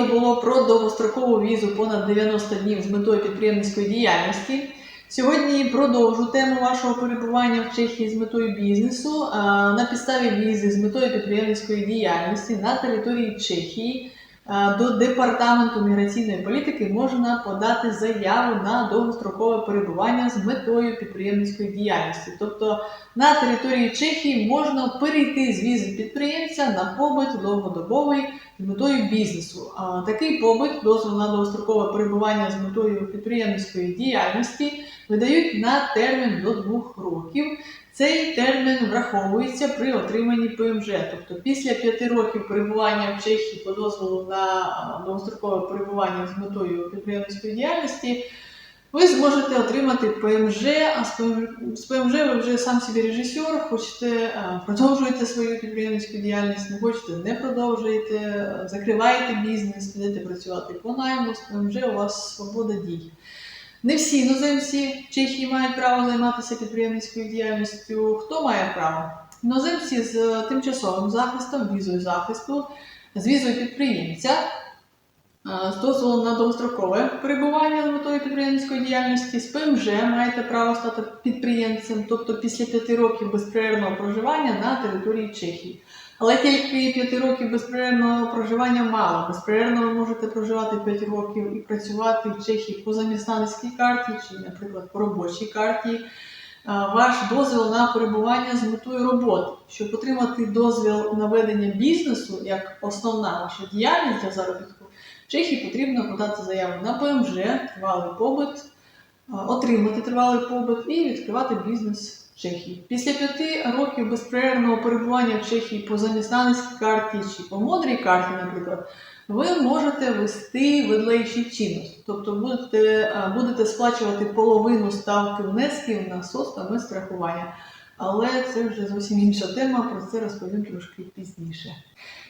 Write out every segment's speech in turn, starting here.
відео було про довгострокову візу понад 90 днів з метою підприємницької діяльності. Сьогодні продовжу тему вашого перебування в Чехії з метою бізнесу. На підставі візи з метою підприємницької діяльності на території Чехії до департаменту міграційної політики можна подати заяву на довгострокове перебування з метою підприємницької діяльності. Тобто на території Чехії можна перейти з візи підприємця на побит довгодобовий з метою бізнесу. Такий побит, дозвіл на довгострокове перебування з метою підприємницької діяльності видають на термін до двох років. Цей термін враховується при отриманні ПМЖ. Тобто після п'яти років перебування в Чехії по дозволу на довгострокове перебування з метою підприємницької діяльності. Ви зможете отримати ПМЖ, а з ПМЖ, ви вже сам собі режисер, хочете продовжуєте свою підприємницьку діяльність, не хочете, не продовжуєте, закриваєте бізнес, підете працювати по найму, з ПМЖ у вас свобода дій. Не всі іноземці в Чехії мають право займатися підприємницькою діяльністю. Хто має право? Іноземці з тимчасовим захистом, візою захисту, з візою підприємця, е, з дозволом на довгострокове перебування з метою підприємницької діяльності, з ПМЖ маєте право стати підприємцем, тобто після п'яти років безперервного проживання на території Чехії. Але тільки п'яти років безперервного проживання мало. Безперервно ви можете проживати 5 років і працювати в Чехії по замісницькій карті чи, наприклад, по робочій карті. Ваш дозвіл на перебування з метою роботи, щоб отримати дозвіл на ведення бізнесу як основна ваша діяльність для заробітку, в Чехії потрібно подати заяву на ПМЖ, тривалий побит, отримати тривалий побит і відкривати бізнес Чехії. Після п'яти років безперервного перебування в Чехії по замісницькій карті чи по модрій карті, наприклад, ви можете вести ведлейший чинності. тобто будете, будете сплачувати половину ставки внесків на СОС та медстрахування. Але це вже зовсім інша тема, про це розповім трошки пізніше.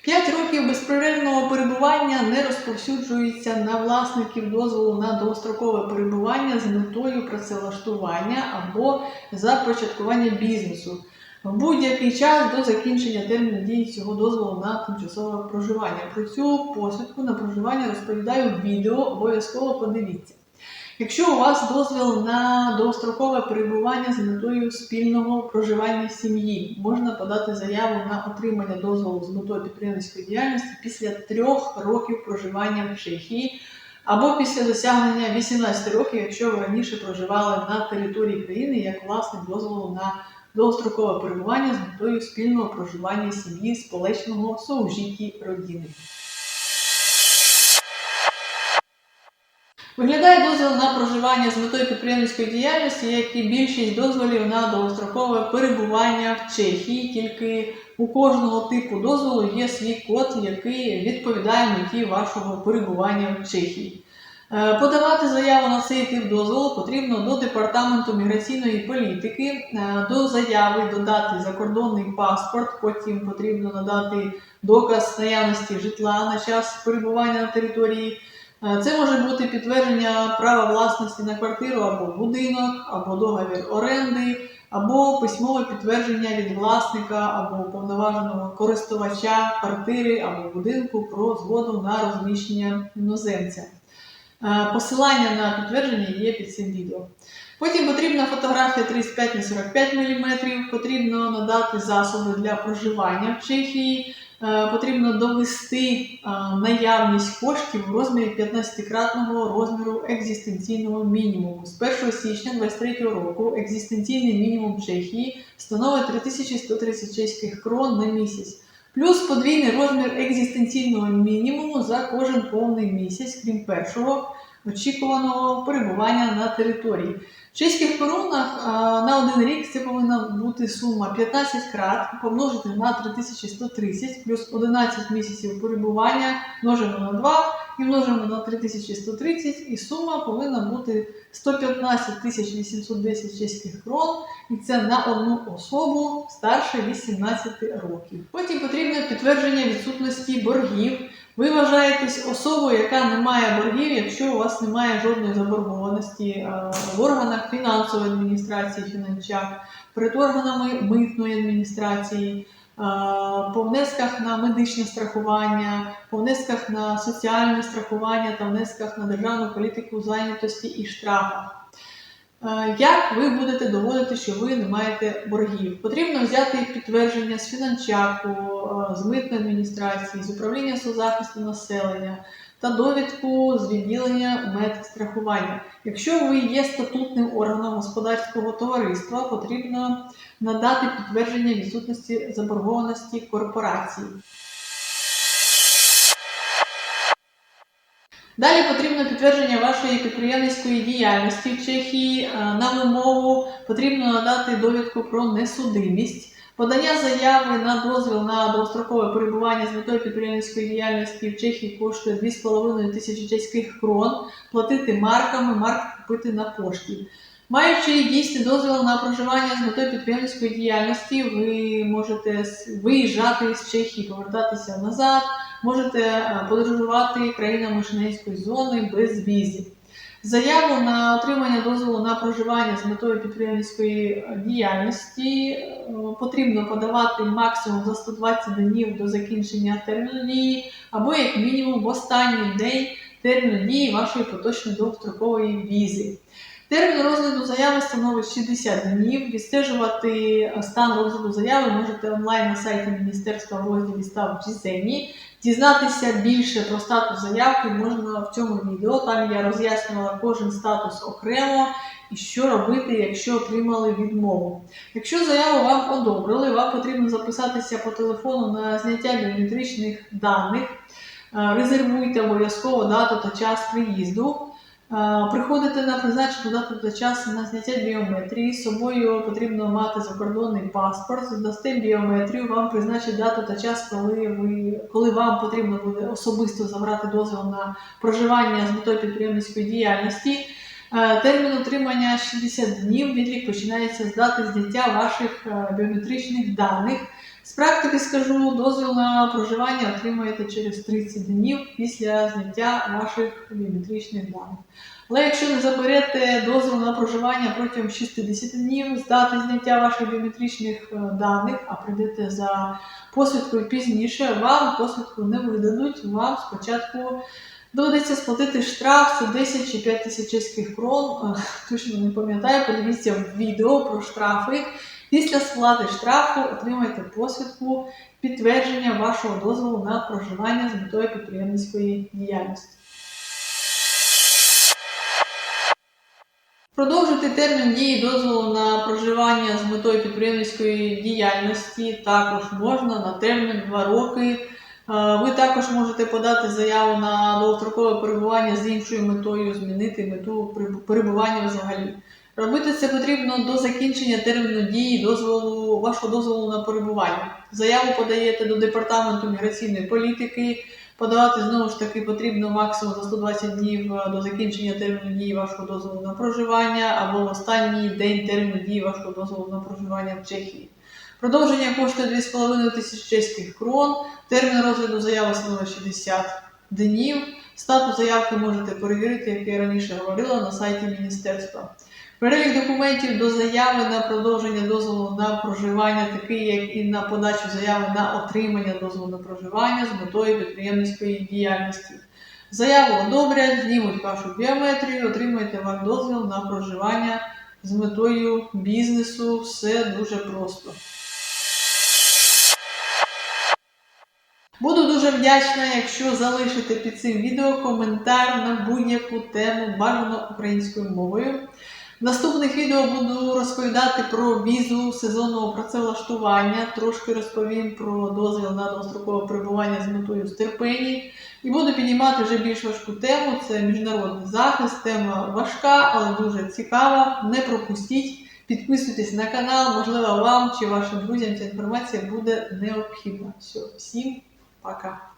П'ять років безперервного перебування не розповсюджується на власників дозволу на довгострокове перебування з метою працевлаштування або започаткування бізнесу в будь-який час до закінчення терміну дії цього дозволу на тимчасове проживання. Про цю посвідку на проживання розповідаю в відео, обов'язково подивіться. Якщо у вас дозвіл на довгострокове перебування з метою спільного проживання сім'ї, можна подати заяву на отримання дозволу з метою підприємницької діяльності після трьох років проживання в Чехії або після досягнення 18 років, якщо ви раніше проживали на території країни як власник дозволу на довгострокове перебування з метою спільного проживання сім'ї сполечного соужитті родини. Виглядає дозвіл на проживання з метою підприємницької діяльності, як і більшість дозволів на довгострокове перебування в Чехії. Тільки у кожного типу дозволу є свій код, який відповідає меті вашого перебування в Чехії. Е, Подавати заяву на цей тип дозволу потрібно до департаменту міграційної політики. Е, До заяви додати закордонний паспорт, потім потрібно надати доказ наявності житла на час перебування на території. Е, Це може бути підтвердження права власності на квартиру або будинок, або договір оренди, або письмове підтвердження від власника або уповноваженого користувача квартири або будинку про згоду на розміщення іноземця. Е, Посилання на підтвердження є під цим відео. Потім потрібна фотографія 35 на 45 мм, потрібно надати засоби для проживання в Чехії, потрібно довести е, наявність коштів в розмірі 15-кратного розміру екзистенційного мінімуму. З 1 січня 2023 року екзистенційний мінімум Чехії становить 3130 чеських крон на місяць. Плюс подвійний розмір екзистенційного мінімуму за кожен повний місяць, крім першого очікуваного перебування на території. В чеських корунах а, на один рік це повинна бути сума 15 крат помножити на 3130 плюс 11 місяців перебування множимо на 2 і множимо на 3130 і сума повинна бути 115 810 чеських крон і це на одну особу старше 18 років. Потім потрібно підтвердження відсутності боргів. Ви вважаєтесь особою, яка не має боргів, якщо у вас немає жодної заборгованості в органах фінансової адміністрації, фінанчак, перед органами митної адміністрації, по внесках на медичне страхування, по внесках на соціальне страхування та внесках на державну політику зайнятості і штрафах. Як ви будете доводити, що ви не маєте боргів? Потрібно взяти підтвердження з фінанчаку, з митної адміністрації, з управління соцзахисту населення та довідку з відділення медстрахування. Якщо ви є статутним органом господарського товариства, потрібно надати підтвердження відсутності заборгованості корпорації. Далі потрібно підтвердження вашої підприємницької діяльності в Чехії. Е, На вимогу потрібно надати довідку про несудимість. Подання заяви на дозвіл на довгострокове перебування з метою підприємницької діяльності в Чехії коштує 2,5 тисячі чеських крон. Платити марками, марк купити на пошті. Маючи дійсний дозвіл на проживання з метою підприємницької діяльності, ви можете виїжджати з Чехії, повертатися назад, можете е, подорожувати країнами Шенгенської зони без візів. Заяву на отримання дозволу на проживання з метою підприємницької е, діяльності е, потрібно подавати максимум за 120 днів до закінчення терміну дії, або як мінімум в останній день терміну дії вашої поточної довгострокової візи. Термін розгляду заяви становить 60 днів. Відстежувати стан розгляду заяви можете онлайн на сайті Міністерства в розділі став Джізені. Дізнатися більше про статус заявки можна в цьому відео. Там я роз'яснювала кожен статус окремо і що робити, якщо отримали відмову. Якщо заяву вам одобрили, вам потрібно записатися по телефону на зняття біометричних даних. Е, Резервуйте обов'язково дату та час приїзду. Приходите на призначену дату та час на зняття біометрії. З собою потрібно мати закордонний паспорт. Здасте біометрію, вам призначать дату та час, коли ви коли вам потрібно буде особисто забрати дозвіл на проживання з метою підприємницької діяльності. Е, Термін отримання 60 днів. Відлік починається з дати зняття ваших е, біометричних даних. З практики скажу, дозвіл на проживання отримаєте через 30 днів після зняття ваших біометричних даних. Але якщо не заберете дозвіл на проживання протягом 60 днів з дати зняття ваших біометричних е, даних, а прийдете за посвідкою пізніше, вам посвідку не видадуть. Вам спочатку доведеться сплатити штраф, це 10 чи 5 тисяч чеських крон. Е, Точно не пам'ятаю, подивіться відео про штрафи. Після сплати штрафу отримаєте посвідку підтвердження вашого дозволу на проживання з метою підприємницької діяльності. Продовжити термін дії дозволу на проживання з метою підприємницької діяльності також можна на термін 2 роки. Е, Ви також можете подати заяву на довгострокове перебування з іншою метою, змінити мету перебування взагалі. Робити це потрібно до закінчення терміну дії дозволу, вашого дозволу на перебування. Заяву подаєте до департаменту міграційної політики. Подавати знову ж таки потрібно максимум за 120 днів е, до закінчення терміну дії вашого дозволу на проживання або в останній день терміну дії вашого дозволу на проживання в Чехії. Продовження коштує 2,5 тисяч чеських крон. Термін розгляду заяви становить 60 днів. Статус заявки можете перевірити, як я раніше говорила, на сайті міністерства. Перелік документів до заяви на продовження дозволу на проживання, такий як і на подачу заяви на отримання дозволу на проживання з метою підприємницької діяльності. Заяву одобрять, знімуть вашу біометрію, отримаєте ваш дозвіл на проживання з метою бізнесу. Все дуже просто. Дуже вдячна, якщо залишите під цим відео коментар на будь-яку тему, бажано українською мовою. В наступних відео буду розповідати про візу сезонного працевлаштування, трошки розповім про дозвіл на довгострокове перебування з метою Стерпені. І буду піднімати вже більш важку тему. Це міжнародний захист. Тема важка, але дуже цікава. Не пропустіть. Підписуйтесь на канал, можливо, вам чи вашим друзям ця інформація буде необхідна. Все, всім пока!